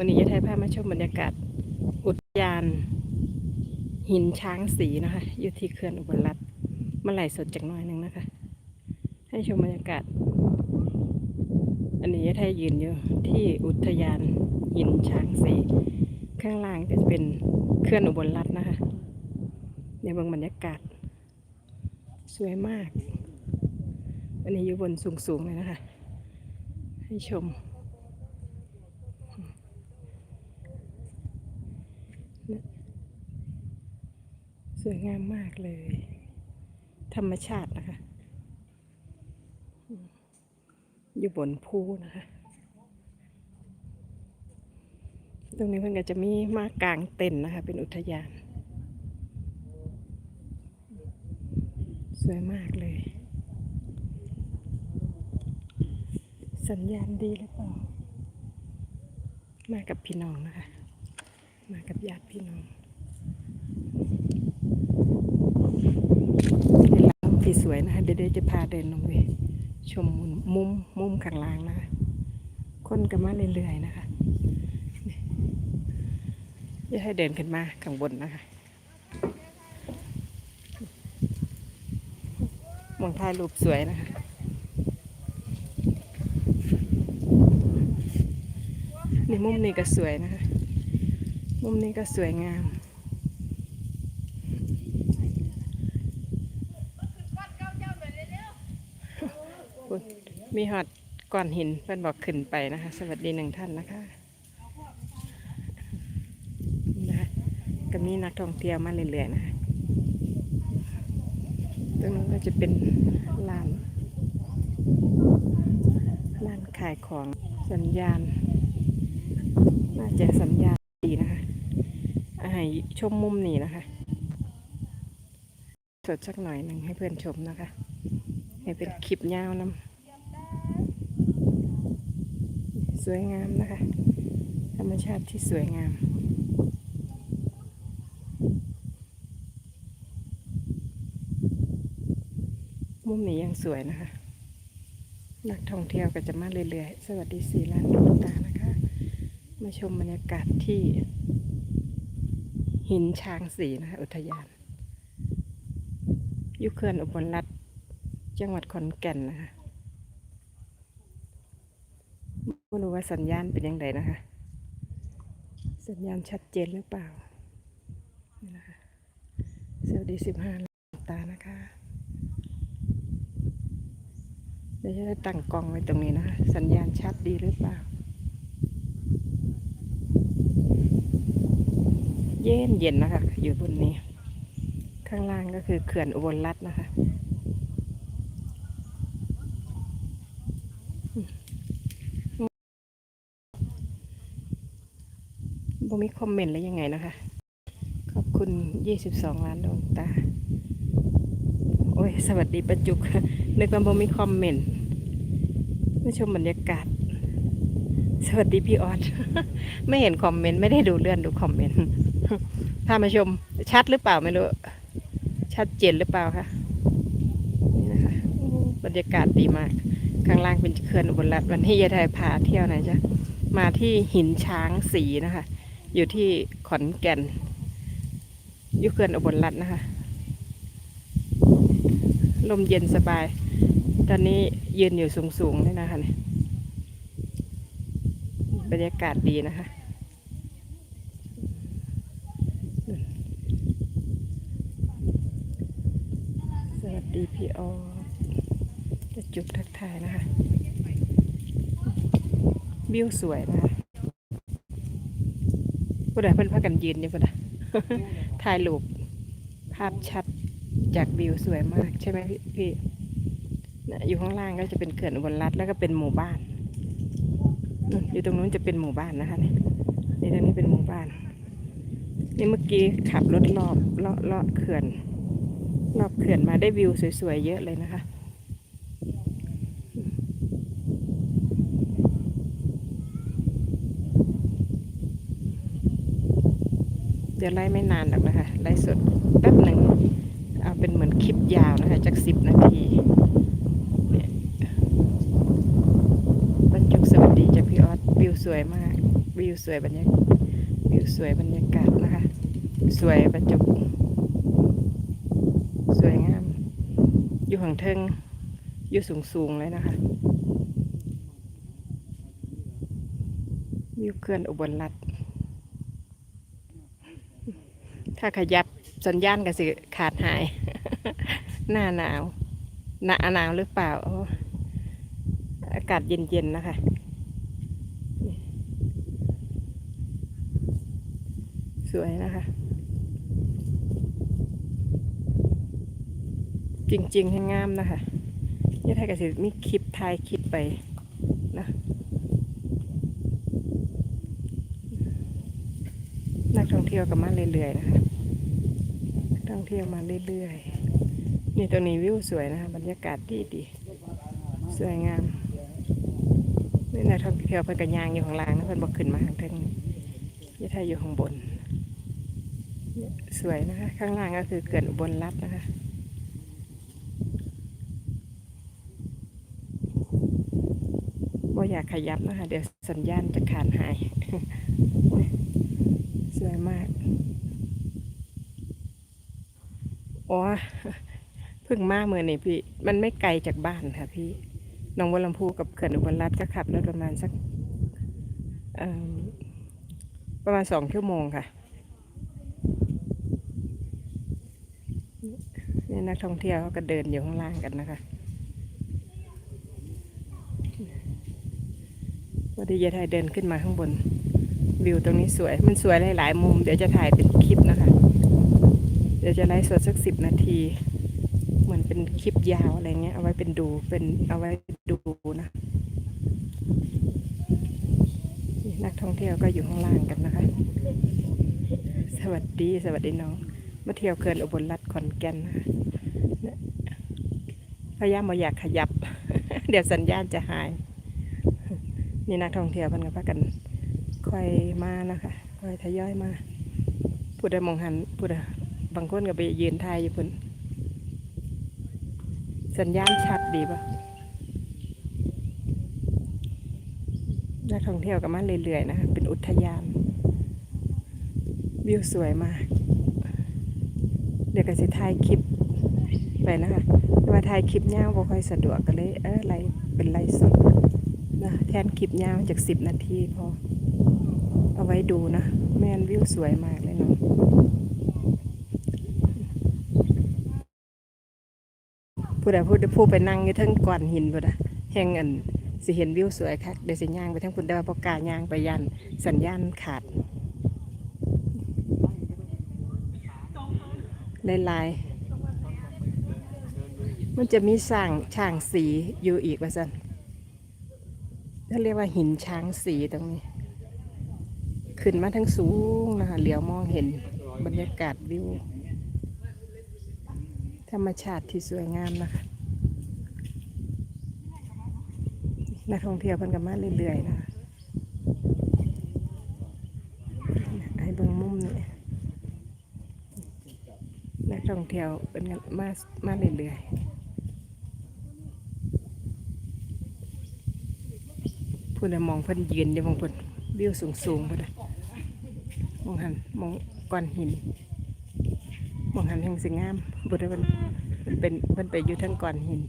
วันนี้จะถ่ายภาพมาชมบรรยากาศอุทยาน หินช้างสีนะคะ อยู่ที่เขื่อนอุบลรัตน์มาไหลสดจากหน้อยหนึ่งนะคะ ให้ชมบรรยากาศ อันนี้จะถ่ายยืนอยู่ที่อุทยานหินช้างสีข้างล่างจะเป็นเขื่อนอุบลรัตน์นะคะในบางบรรยากาศ สวยมาก อันนี้อยู่บนสูงๆเลยนะคะ ให้ชม ส วยงามมากเลย ธรรมชาตินะคะ อยู่บนภูนะคะ ตรงนี้เพิ่อนก็จะมีมากลางเต็นนะคะ เป็นอุทยาน สวยมากเลย สัญญาณดีหรือเปล่า มากับพี่น้องนะคะ มากับญาติพี่น้อง เป็นร้าน ที่สวยนะคะเดี๋ยวจะพาเดินลงไปชมมุมมุมมมข้างล่างนะคะคนก็มาเรื่อยๆนะคะจะให้เดินขึ้นมาข้างบนนะคะมองถ่ายรูปสวยนะคะนี่มุมนี้ก็สวยนะคะ มุมนี้ก็สวยงาม คุณ มีหอดก้อนหินเพื่อนบอกขึ้นไปนะคะ สวัสดีหนึ่งท่านนะคะนะก็มีนักท่องเที่ยวมาเรื่อยๆนะคะตรงนั้นก็จะเป็นลานลานขายของสัญญาณ น่าจะสัญญาณดีนะคะอาให้ชมมุมนี้นะคะ สดสักหน่อยหนึ่งให้เพื่อนชมนะคะ ให้เป็นคลิปยาวน้ำส วยงามนะคะ ธรรมชาติที่สวยงามมุมนี้ยังสวยนะคะ นักท่องเที่ยวก็จะมาเรื่อยๆ สวัสดีสีลานดวงตานะคะ มาชมบรรยากาศที่ หินช้างสีนะคะ อุทยานยุคเขื่อนอุบลรัตน์จังหวัดขอนแก่นนะคะ ไม่รู้ว่าสัญญาณเป็นยังไงนะคะ สัญญาณชัดเจนหรือเปล่านี่นะคะสวัสดีสิบห้าตานะคะเดี๋ยวจะตั้งกล้องไว้ตรงนี้นะคะ สัญญาณชัดดีหรือเปล่า เย็นเย็นนะคะ อยู่บนนี้ ข้างล่างก็คือเขื่อนอุบลรัตน์นะคะ บ่มีคอมเมนต์แล้วยังไงนะคะ ขอบคุณ 22 ล้านดวงตา โอ้ย สวัสดีประจุก นึกว่าบ่มีคอมเมนต์มาชมบรรยากาศ สวัสดีพี่ออด ไม่เห็นคอมเมนต์ไม่ได้ดูเลื่อนดูคอมเมนต์พามาชมชัดหรือเปล่าไม่รู้ ชัดเจนหรือเปล่าคะนี่นะคะบรรยากาศดีมาก ข้างล่างเป็นเขื่อนอุบลรัตน์วันที่ยายไทยพาเที่ยวไหนจ๊ะมาที่หินช้างสีนะคะ อยู่ที่ขอนแก่นยู่เขื่อนอบลรัตน์นะคะ ลมเย็นสบาย ตอนนี้ยืนอยู่สูงๆเลยนะคะ บรรยากาศดีนะคะ สวัสดีพี่ออจะจุดทักทายนะคะ วิวสวยนะคะ ผู้ใดเพิ่นพากันยืนอยู่พุ่นน่ะ ถ่ายรูปภาพชัดจากวิวสวยมากใช่ไหมพี่พี่นะอยู่ข้างล่างก็จะเป็นเขื่อนอุบลรัตน์แล้วก็เป็นหมู่บ้านนู่นอยู่ตรงนู้นจะเป็นหมู่บ้านนะคะนี่นี่ตรงนี้เป็นหมู่บ้าน นี่เมื่อกี้ขับรถรอบเลาะเลาะเขื่อนรอบเขื่อนมาได้วิวสวยๆเยอะเลยนะคะ เดี๋ยวไล่ไม่นานหรอกนะคะ ไล่สดแป๊บหนึ่งเอาเป็นเหมือนคลิปยาวนะคะจากสิบนาทีเนี่ยบรรจุสวัสดีจากพี่ออสวิวสวยมาก วิวสวยบรรยากาศวิวสวยบรรยากาศนะคะ สวยประจุสวยงาม อยู่ห่างเทิงอยู่สูงสูงเลยนะคะวิวเขื่อนอุบลรัฐ ถ้าขยับสัญญาณก็สิขาดหาย หน้าหนาวหน้าหนาวหรือเปล่า อากาศเย็นๆนะคะ สวยนะคะ จริงๆให้งามนะคะนี่ไทยกสิมีคลิปถ่ายคลิปไปนะนักท่องเที่ยวก็มาเรื่อยๆนะคะ องเที่ยวมาเรื่อยๆ นี่ตรงนี้วิวสวยนะคะบรรยากาศดีดีๆสวยงาม นี่นักท่องเที่ยวเพิ่นกันยางอยู่ข้างล่างนะเพิ่นบอกขึ้นมาข้างเทิงนี่ไทยอยู่ข้างบน สวยนะคะ ข้างล่างก็คือเกิดอุบลรัฐนะคะว่าอยากขยับนะคะ เดี๋ยวสัญญาณจะขาดหาย สวยมาก โอ้เพิ่งมาเมื่อนี่พี่ มันไม่ไกลจากบ้านค่ะ พี่หน้องบัวลำพูกับเขื่อนอุบลรัฐก็ขับรถประมาณสักประมาณสองชั่วโมงค่ะนี่นักท่องเที่ยวเขาก็เดินอยู่ข้างล่างกันนะคะวันที่ยายไทยเดินขึ้นมาข้างบน วิวตรงนี้สวย มันสวยหลาย ๆ มุม เดี๋ยวจะถ่ายเป็นคลิปนะคะ เดี๋ยวจะไลฟ์สดสักสิบนาที เหมือนเป็นคลิปยาวอะไรเงี้ย เอาไว้เป็นดู เป็นเอาไว้ดูนะนักท่องเที่ยวก็อยู่ข้างล่างกันนะคะ สวัสดีสวัสดีน้อง มาเที่ยวเขื่อนอุบลรัฐขอนแก่นพยายามมาอยากขยับ เดี๋ยวสัญญาณจะหาย นี่นักท่องเที่ยวพันกับพากันค่อยมานะคะค่อยทยอยมาพูดได้มองหันพูดได้ บางคนก็ไปยืนทายอยู่พุ่นสัญญาณชัดดีปะนักท่องเที่ยวก็มาเรื่อยๆนะคะเป็นอุทยาน วิวสวยมาก เดี๋ยวก็จะถ่ายคลิปไปนะคะแต่ว่าถ่ายคลิปยาวบ่ค่อยสะดวกก็เลยเออไลเป็นไลสดนะแทนคลิปยาวจากสิบนาทีพอ เอาไว้ดูนะ แมนวิวสวยมากเลยเนาะ ผู้ใดผู้ใดผู้ไปนั่งอยู่ทั้งก้อนหินผู้ใดแห่งอันสิเห็นวิวสวยค่ะเดี๋ยวสิย่างไปทั้งคุณแต่ว่าประกล้าย่างไปยันสัญญาณขาดลายมันจะมีสร้างช้างสีอยู่อีกว่าสันถ้าเรียกว่าหินช้างสีตรงนี้ ขึ้นมาทั้งสูงนะคะเหลียวมองเห็นบรรยากาศวิว ธรรมชาติที่สวยงามนะคะนักท่องเที่ยวเพิ่นกันมาเรื่อยๆนะคะไอ้เบิ่งมุมนี่นักท่องเที่ยวเป็นกันมามาเรื่อยๆพูดมองเพิ่นยืนอยู่มองเพิ่นวิวสูงสูงๆพุ่นน่ะมองหันมองก้อนหิน แห่งสิงามบุตรมันเป็นมันไปอยู่ทั้งก้อนหิน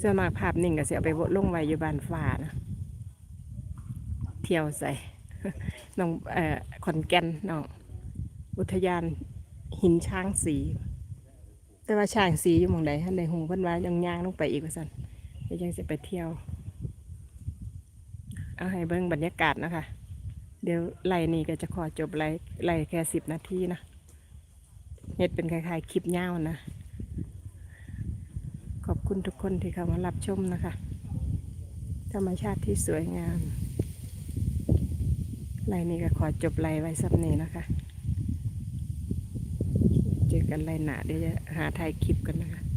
ส่วนมาภาพนิ่งก็สิเอาไปลงไว้อยู่บ้านฟ้านะเที่ยวใส่น้องเอ่อขอนแก่นน้องอุทยานหินช้างสี แต่ว่าช้างสีอยู่หมองใดท่านในหูเพิ่นว่ายังย่างลงไปอีกว่าซั่นเดี๋ยวยังจะไปเที่ยว เอาให้เบิ่งบรรยากาศนะคะ เดี๋ยวไล่นี่ก็จะขอจบไล่ไล่แค่สิบนาทีนะเฮ็ดเป็นคล้ายๆคลิปยาวนะ ขอบคุณทุกคนที่เข้ามารับชมนะคะ ธรรมชาติที่สวยงามไลน์นี้ก็ขอจบไลน์ไว้สักนี้นะคะ เจอกันไลน์หนาเดี๋ยวจะหาถ่ายคลิปกันนะคะ